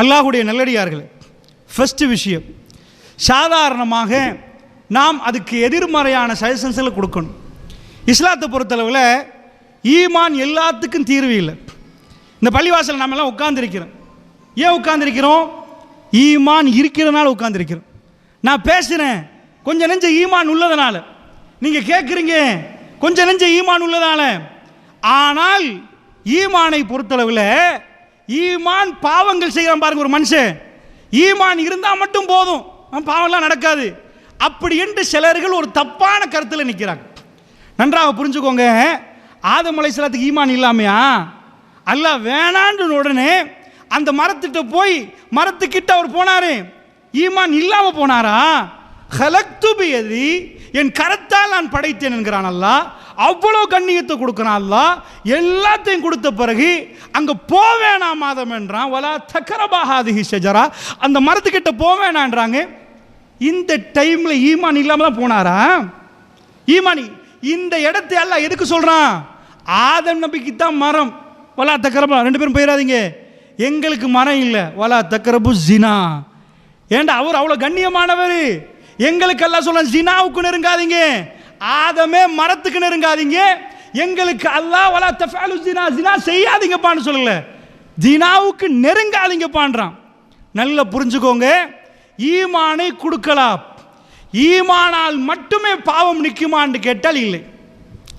அல்லாஹுடைய நல்லடியார்கள் ஃபஸ்ட்டு விஷயம் சாதாரணமாக நாம் அதுக்கு எதிர்மறையான சஜஷன்ஸில் கொடுக்கணும். இஸ்லாத்தை பொறுத்தளவில் ஈமான் எல்லாத்துக்கும் தீர்வு இல்லை. இந்த பள்ளிவாசல் நம்ம எல்லாம் உட்கார்ந்திருக்கிறோம். ஏன் உட்காந்துருக்கிறோம் ஈமான் இருக்கிறதுனால உட்காந்துருக்கிறோம் நான் பேசுகிறேன் கொஞ்சம் நெஞ்ச ஈமான் உள்ளதுனால. நீங்கள் கேட்குறீங்க கொஞ்சம் நெஞ்ச ஈமான் உள்ளதால ஆனால் ஈமானை பொறுத்தளவில் ஈமான் பாவங்கள் செய்கிறான் பாருங்க ஒரு மனுஷன். ஈமான் இருந்தால் மட்டும் போதும். பாவம்லாம் நடக்காது. அப்படி என்று சிலர்கள் ஒரு தப்பான கருத்தில் நிற்கிறாங்க நன்றாக புரிஞ்சுக்கோங்க. ஆதம் அலைஹிஸ்ஸலாத்துக்கு ஈமான் இல்லாமையா? அல்ல வேணான்னு உடனே அந்த மரத்திட்ட போய் மரத்துக்கிட்ட அவர் போனாரு. ஈமான் இல்லாமல் போனாரா? ஹலக்துபியதி என் கரத்தால் நான் படைத்தேன் என்கிறான் அல்லாஹ். அவ்வளோ கண்ணியத்தை கொடுக்குறான் எல்லாத்தையும் கொடுத்த பிறகு அங்கே போவேணாம் மாதம் என்றான். வலா தக்கரபாகாதிகி ஷஜரா. அந்த மரத்துக்கிட்ட போவேணான்றாங்க இந்த டைமில் ஈமான் இல்லாமல் தான் போனாரா? ஈமானி இந்த இடத்தை எல்லாம் எதுக்கு சொல்கிறான் ஆதம் நம்பிக்கை தான் மரம். வலா தக்கரபா ரெண்டு பேரும் போயிடாதீங்க எங்களுக்கு மரம் இல்லை. வலா தக்கரபு ஜினா ஏண்டா அவர் அவ்வளோ கண்ணியமானவர். எங்களுக்கு எல்லாம் சொல்ல ஜினாவுக்கு நெருங்காதீங்க ஆதமே மரத்துக்கு நெருங்காதீங்க. எங்களுக்கு அல்லாஹ் வலா தஃபாலு ஜினா ஜினா செய்யாதீங்கப்பான்னு சொல்லல. ஜினாவுக்கு நெருங்காதீங்கப்பான்றான். நல்லா புரிஞ்சுக்கோங்க. ஈமானை கொடுக்கலாம். ஈமானால் மட்டுமே பாவம் நிற்குமான்னு கேட்டால் இல்லை.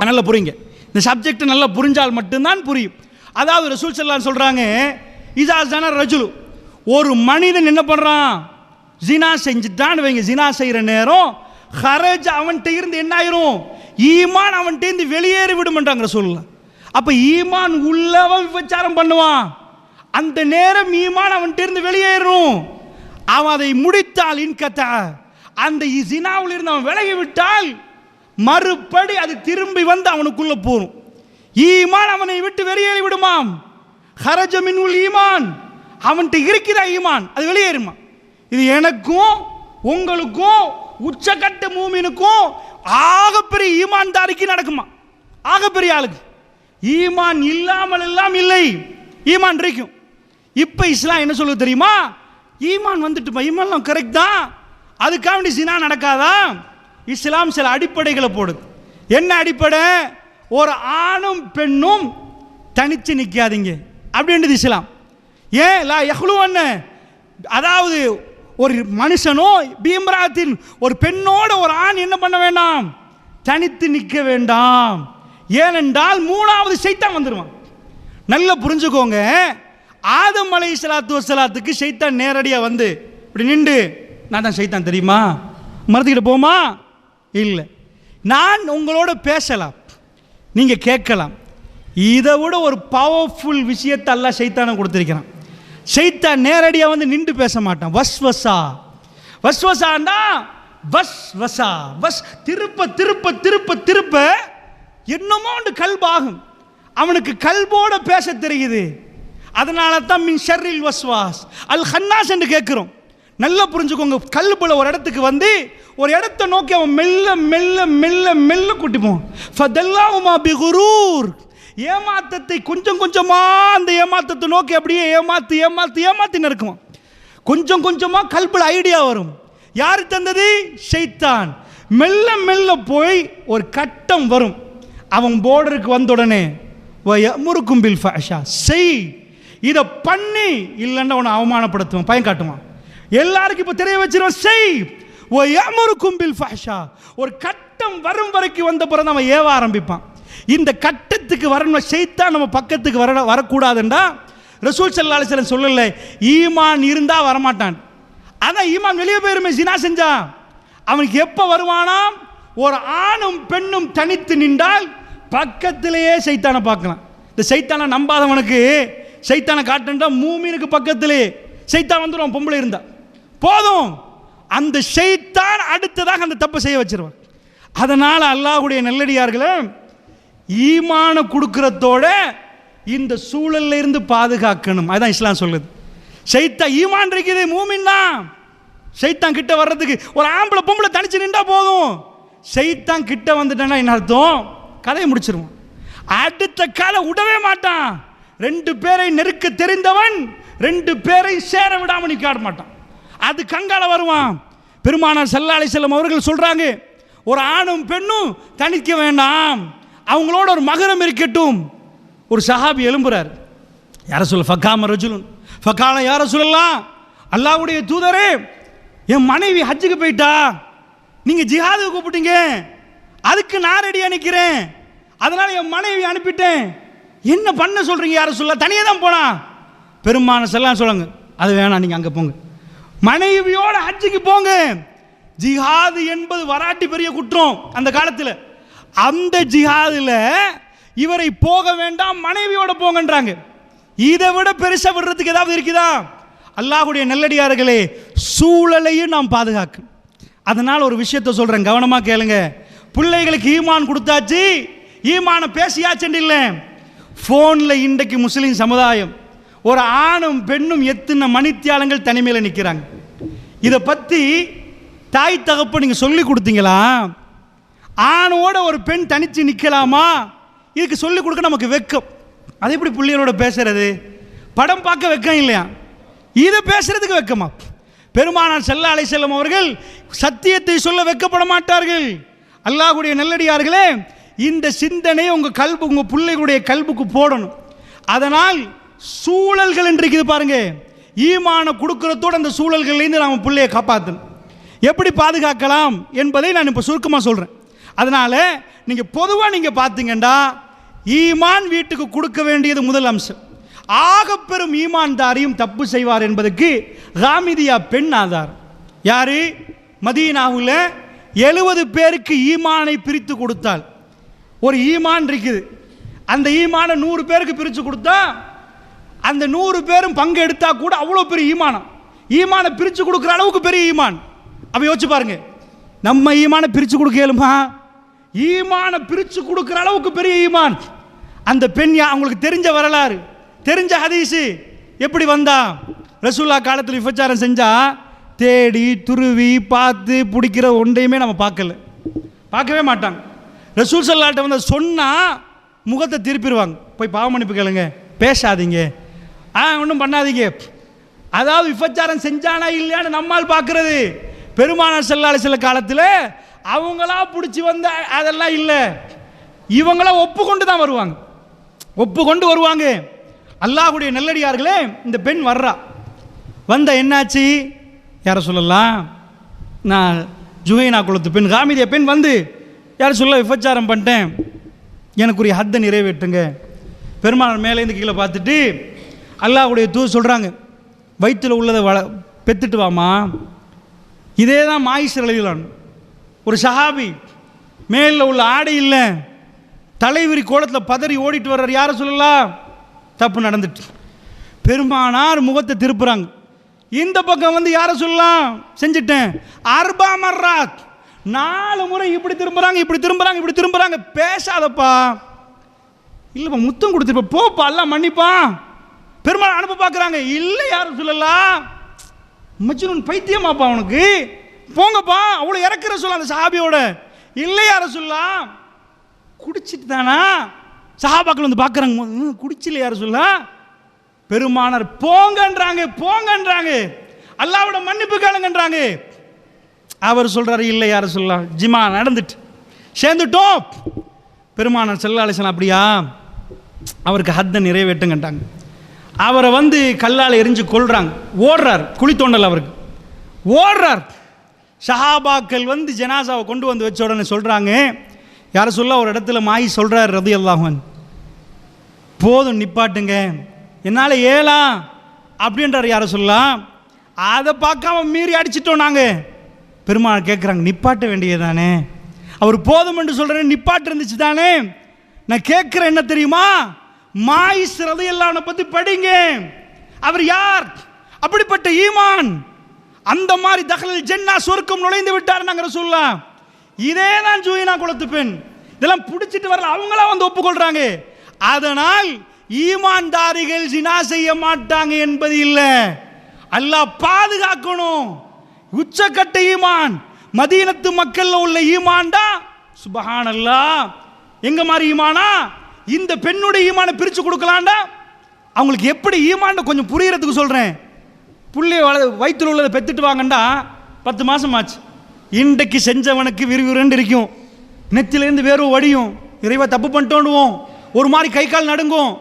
நல்லா புரியுங்க. இந்த சப்ஜெக்ட் நல்லா புரிஞ்சால் மட்டும்தான் புரியும். அதாவது ரசூல் ஸல்லல்லாஹு சொல்கிறாங்க இதா ஜன ரஜுலு. ஒரு மனிதன் என்ன பண்ணுறான் ஜினா செஞ்சுட்டான்னு வைங்க. ஜினா செய்கிற நேரம் ஹரஜ் அவன்கிட்ட இருந்து என்ன ஆயிரும்? ஈமான் அவன்கிட்ட இருந்து வெளியேறி விடுமன்றாங்க சொல்லலாம் அப்போ ஈமான் உள்ளவன் விபச்சாரம் பண்ணுவான். அந்த நேரம் ஈமான் அவன்கிட்ட இருந்து வெளியேறும். அவன் அதை முடித்தால் இன்கத்த. அந்த இசினாவில் இருந்து அவன் விலகி விட்டால் மறுபடி அது திரும்பி வந்து அவனுக்குள்ள போகும் ஈமான் அவனை விட்டு வெளியேறி விடுமாம். ஹரஜ உள் ஈமான். அவன்கிட்ட இருக்கிற ஈமான்? அது வெளியேறுமா? இது எனக்கும் உங்களுக்கும் உச்சக்கட்ட மூமினுக்கும் ஆகப்பெரிய ஈமான்தாரிக்கு நடக்குமா? ஆகப்பெரிய ஆளுக்கு. ஈமான் இல்லாமல் எல்லாம் இல்லை. ஈமான் இருக்கும் இப்போ இஸ்லாம் என்ன சொல்லுது தெரியுமா? ஈமான் வந்துட்டுப்பா ஈமான்லாம் கரெக்ட் தான். அதுக்காக வேண்டி சினா நடக்காதா? இஸ்லாம் சில அடிப்படைகளை போடுது. என்ன அடிப்படை? ஒரு ஆணும் பெண்ணும் தனித்து நிற்காதீங்க அப்படின்றது இஸ்லாம்? ஏன்? லா ஒன்று அதாவது ஒரு மனுஷனோ பீம்ராத்தின் ஒரு பெண்ணோட ஒரு ஆண் என்ன பண்ண வேண்டாம்? தனித்து நிற்க வேண்டாம். ஏனென்றால் மூணாவது சைத்தான் வந்துடுவான் நல்லா புரிஞ்சுக்கோங்க. ஆதம் அலை சலாத்து வசலாத்துக்கு சைத்தான் நேரடியாக வந்து இப்படி நின்று நான் தான் சைத்தான் தெரியுமா? மரத்துக்கிட்ட போமா? இல்லை. நான் உங்களோட பேசலாம். நீங்கள் கேட்கலாம். இதை விட ஒரு பவர்ஃபுல் விஷயத்தை எல்லாம் சைத்தானை கொடுத்துருக்கிறான். செய்தா நேரடியாக வந்து நின்று பேச மாட்டான். வஸ் வசா. வஸ் வசாண்டா வஸ் வசா. வஸ் திருப்ப திருப்ப திருப்ப திருப்ப என்னமோ ஒன்று கல்பாகும். அவனுக்கு கல்போட பேச தெரியுது. அதனால தான் மின் ஷர்ரில் வஸ்வாஸ் அல் ஹன்னாஸ் என்று கேட்குறோம். நல்லா புரிஞ்சுக்கோங்க. கல்புல ஒரு இடத்துக்கு வந்து ஒரு இடத்த நோக்கி அவன் மெல்ல மெல்ல மெல்ல மெல்ல கூட்டிப்போம் போவான். ஃபதல்லாஹுமா பிகுரூர் ஏமாத்தத்தை கொஞ்சம் கொஞ்சமாக அந்த ஏமாத்தத்தை நோக்கி அப்படியே ஏமாத்து ஏமாத்து ஏமாத்தி நடக்குமா கொஞ்சம் கொஞ்சமாக கல்பில் ஐடியா வரும். யார் தந்தது? ஷைத்தான். மெல்ல மெல்ல போய் ஒரு கட்டம் வரும். அவன் போர்டருக்கு வந்த உடனே முறுக்கும் பில் ஃபேஷா செய். இதை பண்ணி இல்லைன்னா உன்னை அவமானப்படுத்துவான் பயன் காட்டுவான். எல்லாருக்கும் இப்போ தெரிய வச்சிருவான் செய். ஓ எமருக்கும் பில் ஃபேஷா ஒரு கட்டம் வரும் வரைக்கும் வந்த பிறகு அவன் ஏவ ஆரம்பிப்பான். இந்த கட்டம் பக்கத்துக்கு வரணும். செய்தான் நம்ம பக்கத்துக்கு வர வரக்கூடாதுண்டா ரசூல் சல்லா அலிஸ்லம் சொல்லலை ஈமான் இருந்தால் வரமாட்டான். அதான் ஈமான் வெளியே போயிருமே ஜினா செஞ்சான் அவனுக்கு எப்போ வருவானாம் ஒரு ஆணும் பெண்ணும் தனித்து நின்றால் பக்கத்திலேயே சைத்தானை பார்க்கலாம். இந்த சைத்தானை நம்பாதவனுக்கு சைத்தானை காட்டுன்றா மூமீனுக்கு பக்கத்திலே. சைத்தான் வந்துடும் பொம்பளை இருந்தா. போதும். அந்த சைத்தான் அடுத்ததாக அந்த தப்பை செய்ய வச்சிருவான். அதனால் அல்லாஹுடைய நல்லடியார்களை ஈமான கொடுக்கறதோட இந்த சூழல்ல இருந்து பாதுகாக்கணும். அதுதான் இஸ்லாம் சொல்லுது. சைத்தா ஈமான் இருக்குது மூமின்னா சைத்தான் கிட்ட வர்றதுக்கு ஒரு ஆம்பளை பொம்பளை தனிச்சு நின்றா போதும். சைத்தான் கிட்ட வந்துட்டேன்னா என்ன அர்த்தம்? கதையை முடிச்சிருவோம். அடுத்த கதை விடவே மாட்டான். ரெண்டு பேரை நெருக்க தெரிந்தவன் ரெண்டு பேரை சேர விடாம நிக்காட மாட்டான். அது கங்கால வருவான். பெருமானார் சல்லா செல்லம் அவர்கள் சொல்றாங்க ஒரு ஆணும் பெண்ணும் தனிக்க வேண்டாம். அவங்களோட ஒரு மகரம் இருக்கட்டும். ஒரு சஹாபி எழும்புறார். யார சொல்ல ஃபக்காம ரஜுலுன். ஃபக்கான யார சொல்லலாம் அல்லாவுடைய தூதரே என் மனைவி ஹஜ்ஜுக்கு போயிட்டா? நீங்கள் ஜிஹாதுக்கு கூப்பிட்டீங்க. அதுக்கு நான் ரெடியாக நிற்கிறேன் அதனால் என் மனைவி அனுப்பிட்டேன். என்ன பண்ண சொல்கிறீங்க யார சொல்ல தனியாக தான் போனா பெருமான செல்லாம் சொல்லுங்க. அது வேணாம் நீங்கள் அங்கே போங்க. மனைவியோட ஹஜ்ஜுக்கு போங்க. ஜிஹாது என்பது வராட்டி பெரிய குற்றம். அந்த காலத்தில் அந்த ஜிஹாதில் இவரை போக வேண்டாம் மனைவியோட போங்கன்றாங்க. இதை விட பெருசாக விடுறதுக்கு ஏதாவது இருக்குதா? அல்லாஹுடைய நல்லடியார்களே சூழலையும் நாம் பாதுகாக்கும் அதனால் ஒரு விஷயத்தை சொல்கிறேன் கவனமாக கேளுங்க. பிள்ளைகளுக்கு ஈமான் கொடுத்தாச்சு ஈமான பேசியாச்சுன்னு இல்லை. ஃபோனில் இன்றைக்கு முஸ்லீம் சமுதாயம் ஒரு ஆணும் பெண்ணும் எத்தனை மணித்தியாலங்கள் தனிமையில் நிற்கிறாங்க இதை பற்றி தாய் தகப்ப நீங்கள் சொல்லி கொடுத்தீங்களா? ஆணோட ஒரு பெண் தனித்து நிற்கலாமா இதுக்கு சொல்லி கொடுக்க நமக்கு வெக்கம். அது எப்படி பிள்ளைகளோட பேசுறது? படம் பார்க்க வெக்கம் இல்லையா? இதை பேசுறதுக்கு வெக்கமா? பெருமானார் செல்ல அலை செல்லும் அவர்கள் சத்தியத்தை சொல்ல வெக்கப்பட மாட்டார்கள் அல்லாஹுடைய நல்லடியார்களே இந்த சிந்தனை உங்கள் கல்பு உங்கள் பிள்ளைகளுடைய கல்புக்கு போடணும். அதனால் சூழல்கள் இன்றைக்கு இது பாருங்க. ஈமான கொடுக்கறதோடு அந்த சூழல்கள்லேருந்து நாம் பிள்ளையை காப்பாற்றணும் எப்படி பாதுகாக்கலாம் என்பதை நான் இப்போ சுருக்கமாக சொல்கிறேன் அதனால் நீங்கள் பொதுவாக நீங்கள் பார்த்தீங்கன்னா ஈமான் வீட்டுக்கு கொடுக்க வேண்டியது முதல் அம்சம். ஆகப்பெரும் ஈமான்தாரியும் தப்பு செய்வார் என்பதற்கு ராமிதியா பெண் ஆதாரம் யார்? மதீனாவுல எழுபது பேருக்கு ஈமானை பிரித்து கொடுத்தால் ஒரு ஈமான் இருக்குது. அந்த ஈமானை நூறு பேருக்கு பிரித்து கொடுத்தா அந்த நூறு பேரும் பங்கு எடுத்தால் கூட அவ்வளோ பெரிய ஈமானம். ஈமானை பிரித்து கொடுக்குற அளவுக்கு பெரிய ஈமான். அப்போ யோசிச்சு பாருங்க. நம்ம ஈமானை பிரித்து கொடுக்க இயலுமா? ஈமானை பிரித்து கொடுக்குற அளவுக்கு பெரிய ஈமான். அந்த பெண் அவங்களுக்கு தெரிஞ்ச வரலாறு. தெரிஞ்ச ஹதீஸு. எப்படி வந்தா? ரசூல்லா காலத்தில் விபச்சாரம் செஞ்சா தேடி துருவி பார்த்து பிடிக்கிற ஒன்றையுமே நம்ம பார்க்கல. பார்க்கவே மாட்டாங்க. ரசூல் சல்லாட்ட வந்து சொன்னால் முகத்தை திருப்பிடுவாங்க. போய் பாவ மன்னிப்பு கேளுங்க. பேசாதீங்க. ஆ ஒன்றும் பண்ணாதீங்க. அதாவது விபச்சாரம் செஞ்சானா இல்லையான்னு நம்மால் பார்க்கறது. பெருமானார் செல்லாலை சில காலத்தில் அவங்களா பிடிச்சி வந்த அதெல்லாம் இல்லை. இவங்களாம் ஒப்புக்கொண்டு தான் வருவாங்க. ஒப்புக்கொண்டு வருவாங்க. அல்லாஹ்வுடைய நல்லடியார்களே இந்த பெண் வர்றா. வந்த என்னாச்சு? யாரை சொல்லலாம்? நான் ஜுஹைனா குளத்து பெண் காமிதிய பெண் வந்து யார் சொல்ல விபச்சாரம் பண்ணிட்டேன். எனக்குரிய ஹத்தை நிறைவேற்றுங்க. பெருமாள் மேலேருந்து கீழே பார்த்துட்டு அல்லாஹ்வுடைய தூ சொல்கிறாங்க வயிற்றில் உள்ளதை வள பெத்துட்டு வாமா இதே தான் மாயிஸ் அலையிலான் ஒரு சஹாபி மேலில் உள்ள ஆடை இல்லை. தலைவிரி கோலத்தில் பதறி ஓடிட்டு வர்றார். யாரை சொல்லலாம் தப்பு நடந்துட்டு. பெருமானார் முகத்தை திருப்புறாங்க. இந்த பக்கம் வந்து யாரை சொல்லலாம் செஞ்சிட்டேன். அர்பா மர்ராத். நாலு முறை இப்படி திரும்புகிறாங்க இப்படி திரும்புகிறாங்க இப்படி திரும்புகிறாங்க பேசாதப்பா. இல்லைப்பா முத்தம் கொடுத்துருப்ப. போப்பா எல்லாம் மன்னிப்பா. பெருமாள் அனுப்ப பார்க்குறாங்க இல்லை யாரும் சொல்லலாம் மஜ்னூன் பைத்தியமாப்பா அவனுக்கு. போங்கப்பா அவ்வளோ இறக்குற சொல்ல அந்த சஹாபியோட. இல்லை யார சொல்லலாம் குடிச்சிட்டு தானா? சஹாபாக்கள் வந்து பார்க்குறாங்க குடிச்சில்லையா யார சொல்ல பெருமானார் போங்கன்றாங்க போங்கன்றாங்க. அல்லாவோட மன்னிப்பு கேளுங்கன்றாங்க. அவர் சொல்கிறாரு இல்லை யார் சொல்லலாம் ஜிமா நடந்துட்டு. சேர்ந்துட்டோம். பெருமானார் செல்லாலேசன் அப்படியா? அவருக்கு ஹத்தை நிறைவேட்டுங்கன்றாங்க அவரை வந்து கல்லால் எரிஞ்சு கொல்றாங்க. ஓடுறார் குழி தோண்டல் அவருக்கு. ஓடுறார். ஷஹாபாக்கள் வந்து ஜனாசாவை கொண்டு வந்து வச்ச உடனே சொல்கிறாங்க யாரை சொல்ல ஒரு இடத்துல மாய் சொல்கிறார் ரதி அல்லாஹன் போதும் நிப்பாட்டுங்க. என்னால் ஏலா அப்படின்றார் யாரை சொல்லலாம் அதை பார்க்காம மீறி அடிச்சிட்டோம் நாங்கள் பெருமாள் கேட்குறாங்க நிப்பாட்ட வேண்டியது தானே. அவர் போதும் என்று சொல்கிறேன் நிப்பாட்டு இருந்துச்சு தானே. நான் கேட்குறேன் என்ன தெரியுமா? மாயிஸ் ரதையெல்லாம் பற்றி படிங்க. அவர் யார்? அப்படிப்பட்ட ஈமான். அந்த மாதிரி தகலில் ஜென்னா சொர்க்கம் நுழைந்து விட்டார் நாங்கள் சொல்லலாம் இதே தான் ஜூயினா குலத்து பெண். இதெல்லாம் பிடிச்சிட்டு வரல. அவங்களா வந்து ஒப்புக்கொள்றாங்க. அதனால் ஈமான்தாரிகள் ஜினா செய்ய மாட்டாங்க என்பது இல்லை. அல்லாஹ் பாதுகாக்கணும். உச்சக்கட்ட ஈமான். மதீனத்து மக்கள்ல உள்ள ஈமான்டா? சுபஹானல்லா எங்க மாதிரி ஈமானா? இந்த பெண்ணுடைய ஈமானை பிரிச்சு கொடுக்கலாண்டா அவங்களுக்கு எப்படி ஈமான்னு கொஞ்சம் புரியறதுக்கு சொல்கிறேன் பிள்ளைய வள வயிற்றில் உள்ளதை பெற்றுட்டு வாங்கண்டா பத்து மாதம் ஆச்சு. இன்றைக்கு செஞ்சவனுக்கு விறுவிறுன்னு இருக்கும். நெத்திலேருந்து வேர்வை வடியும். இறைவா தப்பு பண்ணிட்டோண்டுவோம் ஒரு மாதிரி கை கால் நடுங்கும்.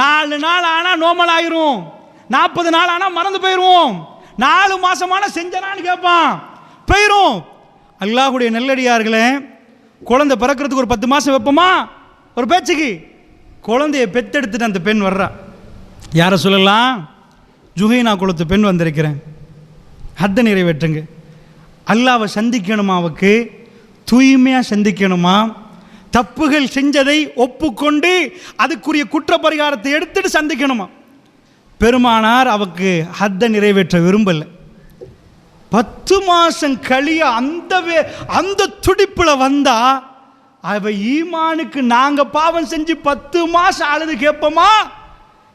நாலு நாள் ஆனால் நோமல் ஆயிரும். நாற்பது நாள் ஆனால் மறந்து போயிடுவோம் நாலு மாதமான செஞ்சனான்னு கேட்பான் போயிடும் அல்லாஹுடைய நெல்லடியார்களே குழந்தை பிறக்கிறதுக்கு ஒரு பத்து மாதம் வைப்போமா? ஒரு பேச்சுக்கு. குழந்தைய பெத்தெடுத்துட்டு அந்த பெண் வர்றா. யாரை சொல்லலாம்? ஜுஹைனா குலத்து பெண் வந்திருக்கிறேன். ஹத்த நிறைவேற்றுங்க. அல்லாவை சந்திக்கணுமா அவக்கு? தூய்மையாக சந்திக்கணுமா? தப்புகள் செஞ்சதை ஒப்புக்கொண்டு அதுக்குரிய குற்ற பரிகாரத்தை எடுத்துட்டு சந்திக்கணுமா? பெருமானார் அவக்கு ஹத்த நிறைவேற்ற விரும்பலை. பத்து மாதம் கழிய அந்த வே- அந்த துடிப்பில் வந்தா அவ ஈமானுக்கு நாங்கள் பாவம் செஞ்சு பத்து மாதம் அழுது கேட்போமா?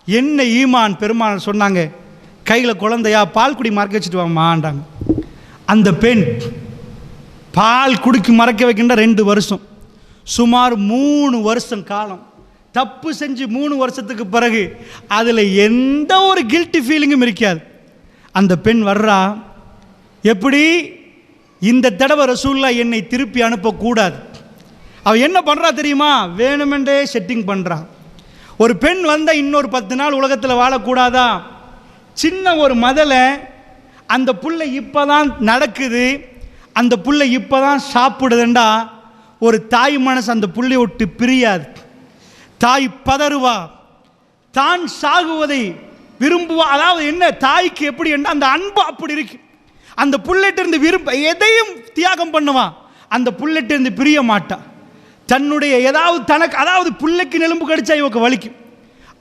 என்ன ஈமான்? பெருமான் சொன்னாங்க கையில் குழந்தையா பால் குடி மறக்க வச்சுட்டு வாமான்றாங்க அந்த பெண் பால் குடிக்கு மறக்க வைக்கின்ற ரெண்டு வருஷம். சுமார் மூணு வருஷம் காலம். தப்பு செஞ்சு மூணு வருஷத்துக்கு பிறகு அதில் எந்த ஒரு கில்ட்டி ஃபீலிங்கும் இருக்காது. அந்த பெண் வர்றா எப்படி? இந்த தடவை ரசூல்லா என்னை திருப்பி அனுப்பக்கூடாது. அவள் என்ன பண்ணுறா தெரியுமா? வேணுமென்றே செட்டிங் பண்ணுறா ஒரு பெண் வந்தால் இன்னொரு பத்து நாள் உலகத்தில் வாழக்கூடாதா? சின்ன ஒரு மதலை அந்த புள்ள இப்போ தான் நடக்குது அந்த புள்ள இப்போ தான் சாப்பிடுதுண்டா ஒரு தாய் மனசு அந்த புள்ளைய விட்டு பிரியாது. தாய் பதறுவா தான் சாகுவதை விரும்புவா அதாவது என்ன தாய்க்கு எப்படி என்ன அந்த அன்பு அப்படி இருக்கு. அந்த புல்லட்டு இருந்து விரும்ப எதையும் தியாகம் பண்ணுவான் அந்த புல்லட்டு இருந்து பிரிய மாட்டான் தன்னுடைய ஏதாவது தனக்கு அதாவது புள்ளைக்கு நெலும்பு கடிச்சா இவக்கு வலிக்கும்.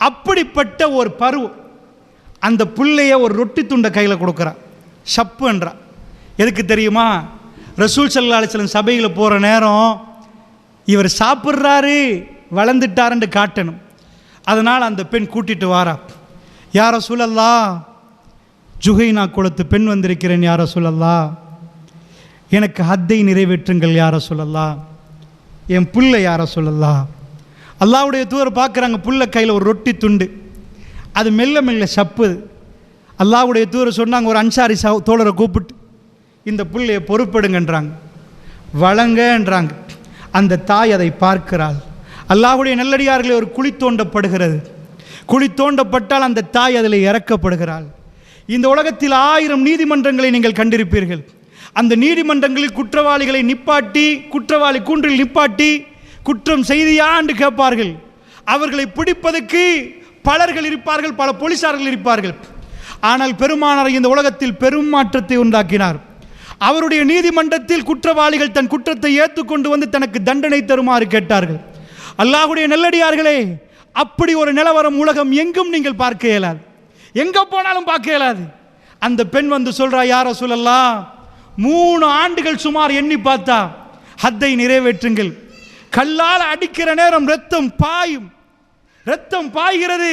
அப்படிப்பட்ட ஒரு பருவம். அந்த பிள்ளைய ஒரு ரொட்டி துண்டை கையில் கொடுக்குறா. ஷப்புன்றா எதுக்கு தெரியுமா? ரசூல் சல்லா அலிஸ்லம் சபையில் போகிற நேரம் இவர் சாப்பிட்றாரு வளர்ந்துட்டாருன்னு காட்டணும். அதனால் அந்த பெண் கூட்டிட்டு வாரா. யார சூழல்லா ஜுகைனா குளத்து பெண் வந்திருக்கிறேன் யார சூழல்லா எனக்கு ஹத்தை நிறைவேற்றுங்கள் யார சொல்லல்லா என் புல்லை யார சொல்லல்லா அல்லாவுடைய தூதர் பார்க்குறாங்க புல்லை கையில் ஒரு ரொட்டி துண்டு. அது மெல்ல மெல்ல சப்புது. அல்லாவுடைய தூரம் சொன்னாங்க ஒரு அன்சாரி சா தோழரை கூப்பிட்டு இந்த பிள்ளையை பொறுப்பெடுங்கன்றாங்க. வழங்கன்றாங்க. அந்த தாய் அதை பார்க்கிறாள். அல்லாஹுடைய நல்லடியார்களே ஒரு குழி தோண்டப்படுகிறது. குழி தோண்டப்பட்டால் அந்த தாய் அதில் இறக்கப்படுகிறாள். இந்த உலகத்தில் ஆயிரம் நீதிமன்றங்களை நீங்கள் கண்டிருப்பீர்கள். அந்த நீதிமன்றங்களில் குற்றவாளிகளை நிப்பாட்டி குற்றவாளி கூன்றில் நிப்பாட்டி குற்றம் செய்தியா என்று கேட்பார்கள்? அவர்களை பிடிப்பதற்கு பலர்கள் இருப்பார்கள் பல போலீசார்கள் இருப்பார்கள். ஆனால் பெருமானார் இந்த உலகத்தில் பெரும் மாற்றத்தை உண்டாக்கினார். அவருடைய நீதிமன்றத்தில் குற்றவாளிகள் தன் குற்றத்தை ஏற்றுக்கொண்டு வந்து தனக்கு தண்டனை தருமாறு கேட்டார்கள். அல்லாஹுடைய நெல்லடியார்களே அப்படி ஒரு நிலவரம் உலகம் எங்கும் நீங்கள் பார்க்க இயலாது. எங்கே போனாலும் பார்க்க இயலாது. அந்த பெண் வந்து சொல்றா யார சொல்லலாம் மூணு ஆண்டுகள் சுமார் எண்ணி பார்த்தா ஹத்தை நிறைவேற்றுங்கள். கல்லால் அடிக்கிற நேரம் ரத்தம் பாயும். ரத்தம் பாய்கிறது.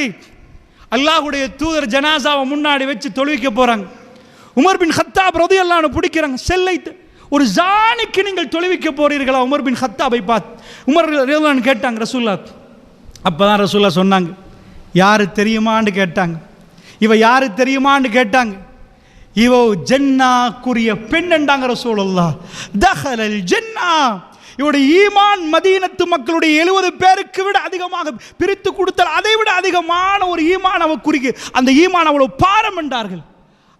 அல்லாஹுடைய தூதர் ஜனாசாவை முன்னாடி வச்சு தொழுவிக்க போறாங்க. உமர் பின் ஹத்தாப் ரதி அல்லான்னு பிடிக்கிறாங்க. செல்லை ஒரு ஜானிக்கு நீங்கள் தொழுவிக்க போறீர்களா? உமர் பின் ஹத்தாபை பார்த்து. உமர் ரதியல்லான்னு கேட்டாங்க ரசூல்லா அப்பதான் ரசூல்லா சொன்னாங்க யாரு தெரியுமான்னு கேட்டாங்க. இவ யாரு தெரியுமான்னு கேட்டாங்க. இவோ ஜென்னாக்குரிய பெண்ணண்டாங்க ரசூலுல்லாஹ். தஹலல் ஜென்னா இவருடைய ஈமான் மதீனத்து மக்களுடைய எழுபது பேருக்கு விட அதிகமாக பிரித்து கொடுத்தால் அதை விட அதிகமான ஒரு ஈமான் அவ குறிக்கு அந்த ஈமான் அவ்வளவு பாரம் என்றார்கள்.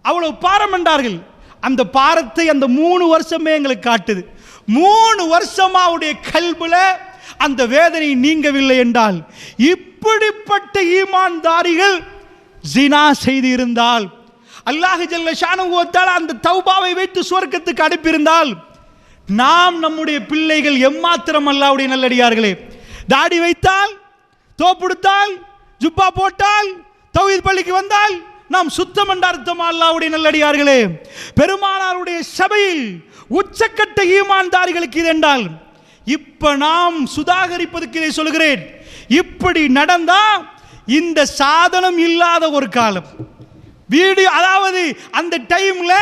அவ்வளவு பாரம் என்றார்கள். அந்த பாரத்தை அந்த மூணு வருஷமே எங்களுக்கு காட்டுது. மூணு வருஷமா அவருடைய கல்புல அந்த வேதனை நீங்கவில்லை என்றால் இப்படிப்பட்ட ஈமான்தாரிகள் ஜினா செய்து இருந்தால் அல்லாஹ் ஜல்ல ஷானுவத்தால் அந்த தௌபாவை வைத்து சுவர்க்கத்துக்கு அனுப்பியிருந்தால் நாம் நம்முடைய பிள்ளைகள் எம்மாத்திரம் அல்லாவுடைய நல்லடியார்களே. தாடி வைத்தால் தோப்புடுத்தால் ஜுப்பா போட்டால் தௌஹீத் பள்ளிக்கு வந்தால் நாம் சுத்தம் என்ற அர்த்தம் அல்லாவுடைய நல்லடியார்களே. பெருமானாருடைய சபையில் உச்சக்கட்ட ஈமான்தாரிகளுக்கு இது என்றால் இப்ப நாம் சுதாகரிப்பதற்கு இதை சொல்கிறேன். இப்படி நடந்தா இந்த சாதனம் இல்லாத ஒரு காலம். வீடியோ அதாவது அந்த டைம்ல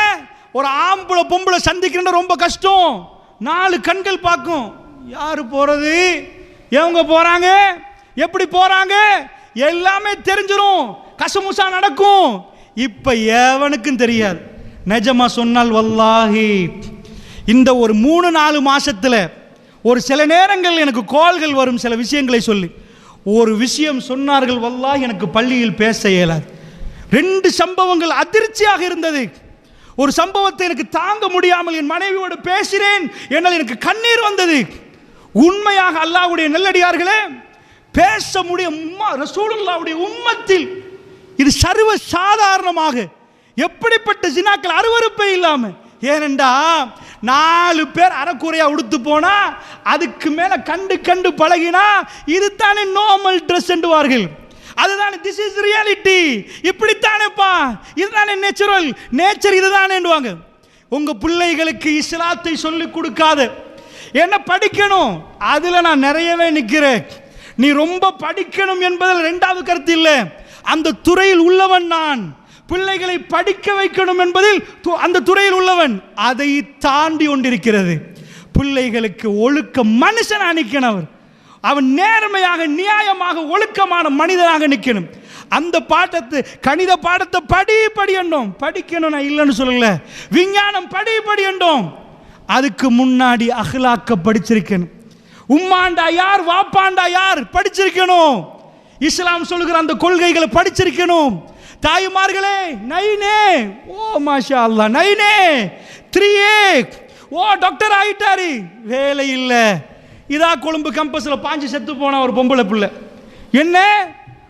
ஒரு ஆம்பளை பொம்பளை சந்திக்கிறது ரொம்ப கஷ்டம். நாலு கண்கள் பார்க்கும். யார் போகிறது எவங்க போகிறாங்க எப்படி போகிறாங்க எல்லாமே தெரிஞ்சிடும் கசமுசா நடக்கும். இப்போ எவனுக்கும் தெரியாது. நிஜமாக சொன்னால் வல்லாஹி இந்த ஒரு மூணு நாலு மாதத்தில் ஒரு சில நேரங்கள் எனக்கு கோள்கள் வரும் சில விஷயங்களை சொல்லி. ஒரு விஷயம் சொன்னார்கள் வல்லாஹ் எனக்கு பள்ளியில் பேச இயலாது. ரெண்டு சம்பவங்கள் அதிர்ச்சியாக இருந்தது. ஒரு சம்பவத்தை எனக்கு தாங்க முடியாமல் என் மனைவியோடு பேசினேன். என்னால் எனக்கு கண்ணீர் வந்தது. உண்மையாக அல்லாஹ்வுடைய நெல்லடியார்களே பேச முடிய உம்மா ரசூலுல்லாவுடைய உம்மத்தில் இது சர்வ சாதாரணமாக எப்படிப்பட்ட ஜினாக்கள் அருவருப்பே இல்லாமல் ஏனெண்டா நாலு பேர் அறக்குறையாக உடுத்து போனா அதுக்கு மேலே கண்டு கண்டு பழகினா இதுதானே நார்மல் ட்ரெஸ் என்றுவார்கள். அதுதானே திஸ் இஸ் ரியாலிட்டி இப்படித்தானேப்பா? இதுதானே நேச்சுரல் நேச்சர் இதுதானேன்னுவாங்க. உங்க பிள்ளைகளுக்கு இஸ்லாத்தை சொல்லிக் கொடுக்காத. என்ன படிக்கணும்? அதுல நான் நிறையவே நிற்கிறேன் நீ ரொம்ப படிக்கணும் என்பதில் ரெண்டாவது கருத்து இல்லை. அந்த துறையில் உள்ளவன் நான். பிள்ளைகளை படிக்க வைக்கணும் என்பதில் து- அந்த துறையில் உள்ளவன். அதை தாண்டி கொண்டிருக்கிறது பிள்ளைகளுக்கு ஒழுக்க மனுஷன் அணிக்கணவர் அவன் நேர்மையாக நியாயமாக ஒழுக்கமான மனிதனாக நிற்கணும் அந்த பாட்டத்தை கணித பாடத்தை படி படி என்றோம் படிக்கணும் நான் இல்லைன்னு சொல்லல. விஞ்ஞானம் படி படி என்றோம் அதுக்கு முன்னாடி அகலாக்க படிச்சிருக்கணும். உம்மாண்டா யார் வாப்பாண்டா யார் படிச்சிருக்கணும்? இஸ்லாம் சொல்லுகிற அந்த கொள்கைகளை படிச்சிருக்கணும். தாய்மார்களே நைனே. ஓ மாஷா அல்லா நைனே த்ரீ ஓ டாக்டர் ஆயிட்டாரு. வேலை இல்லை. இதா கொழும்பு கம்பஸில் பாஞ்சு செத்து போன ஒரு பொம்பளை பிள்ளை. என்ன?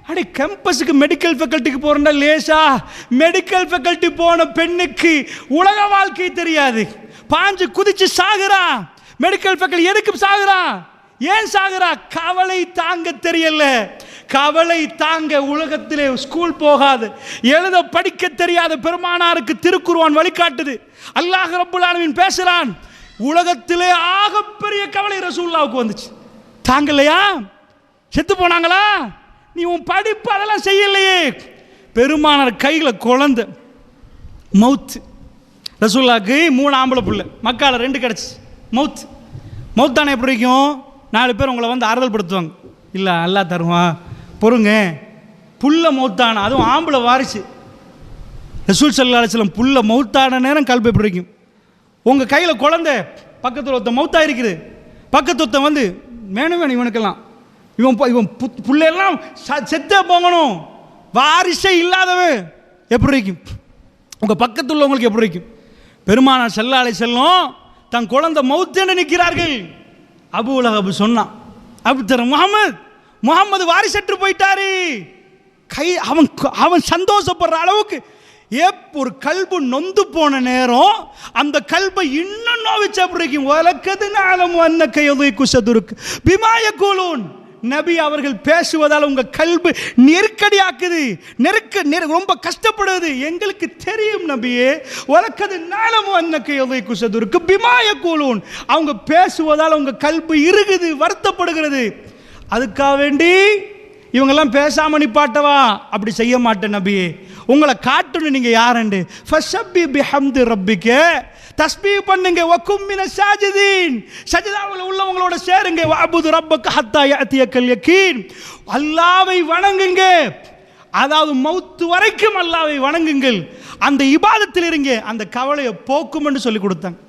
அடி கேம்பஸுக்கு மெடிக்கல் ஃபேக்கல்ட்டிக்கு போகிறேன்டா லேசா. மெடிக்கல் ஃபேக்கல்ட்டி போன பெண்ணுக்கு உலக வாழ்க்கை தெரியாது. பாஞ்சு குதிச்சு சாகுறா. மெடிக்கல் ஃபேக்கல்ட்டி எதுக்கு சாகுறா? ஏன் சாகுறா? கவலை தாங்க தெரியல. கவலை தாங்க உலகத்திலே ஸ்கூல் போகாது. எழுத படிக்க தெரியாத பெருமானாருக்கு திருக்குருவான் வழிகாட்டுது. அல்லாஹ் ரப்புல் பேசுகிறான் உலகத்திலே ஆகப்பெரிய கவலை ரசூல்லாவுக்கு வந்துச்சு. தாங்கலையா? செத்து போனாங்களா? நீ உன் படிப்பு அதெல்லாம் செய்யலையே. பெருமானார் கையில் குழந்த மவுத்து. ரசூல்லாவுக்கு மூணு ஆம்பளை பிள்ளை. மக்கால் ரெண்டு கிடச்சி. மவுத் மவுத்தானே எப்படி இருக்கும்? நாலு பேர் உங்களை வந்து ஆறுதல் படுத்துவாங்க. இல்லை நல்லா தருவான். பொறுங்க. புல்ல மௌத்தான அதுவும் ஆம்பளை வாரிசு. ரசூல் சல்லா அலிஸ்லம் புல்ல மௌத்தான நேரம் கல்பை எப்படி உங்கள் கையில் குழந்தை பக்கத்தில் ஒருத்தன் மௌத்தா இருக்குது. பக்கத்து ஒருத்தன் வந்து வேணும் வேணும் இவனுக்கெல்லாம். இவன் இவன் புத் புள்ளையெல்லாம் ச- செத்தே போகணும். வாரிசே இல்லாதவன். எப்படி இருக்கும்? உங்கள் பக்கத்தில் உள்ளவங்களுக்கு எப்படி இருக்கும்? பெருமானார் செல்லாலை செல்லும். தன் குழந்தை மௌத்தேன்னு நிற்கிறார்கள். அபு உலகபு சொன்னான் அபு முகமது முகமது வாரிசற்று போயிட்டாரு. கை அவன் அவன் சந்தோஷப்படுற அளவுக்கு ஏப் ஒரு கல்பு நொந்து போன நேரம் அந்த கல்பை இன்னும் நோவிச்சு அப்படி உலக்கது நாளம் வந்த கையதை குசதுருக்கு பிமாய கூலூன் நபி அவர்கள் பேசுவதால் உங்கள் கல்பு நெருக்கடியாக்குது நெருக்க நெரு ரொம்ப கஷ்டப்படுது. எங்களுக்கு தெரியும் நபியே உலக்கது நாளம் வந்த கையதை குசதுருக்கு பிமாய கூலூன் அவங்க பேசுவதால் உங்கள் கல்பு இருக்குது வருத்தப்படுகிறது. அதுக்காக வேண்டி இவங்கெல்லாம் பேசாம நிப்பாட்டவா? அப்படி செய்ய மாட்டேன் நபி. உங்களை காட்டணும் நீங்க யாருண்டு? ஃபஷப்பி பிஹம்து ரப்பிக்கு. தஸ்பீ பண்ணுங்க. வக்கும் மின சாஜிதீன். சஜிதாவில் உள்ளவங்களோட சேருங்க. வஅபுது ரப்பக்கு ஹத்தா யஅதியக்கல் யகீன். அல்லாவை வணங்குங்க. அதாவது மௌத்து வரைக்கும் அல்லாவை வணங்குங்கள். அந்த இபாதத்தில் இருங்க. அந்த கவலையை போக்கும் என்று சொல்லி கொடுத்தாங்க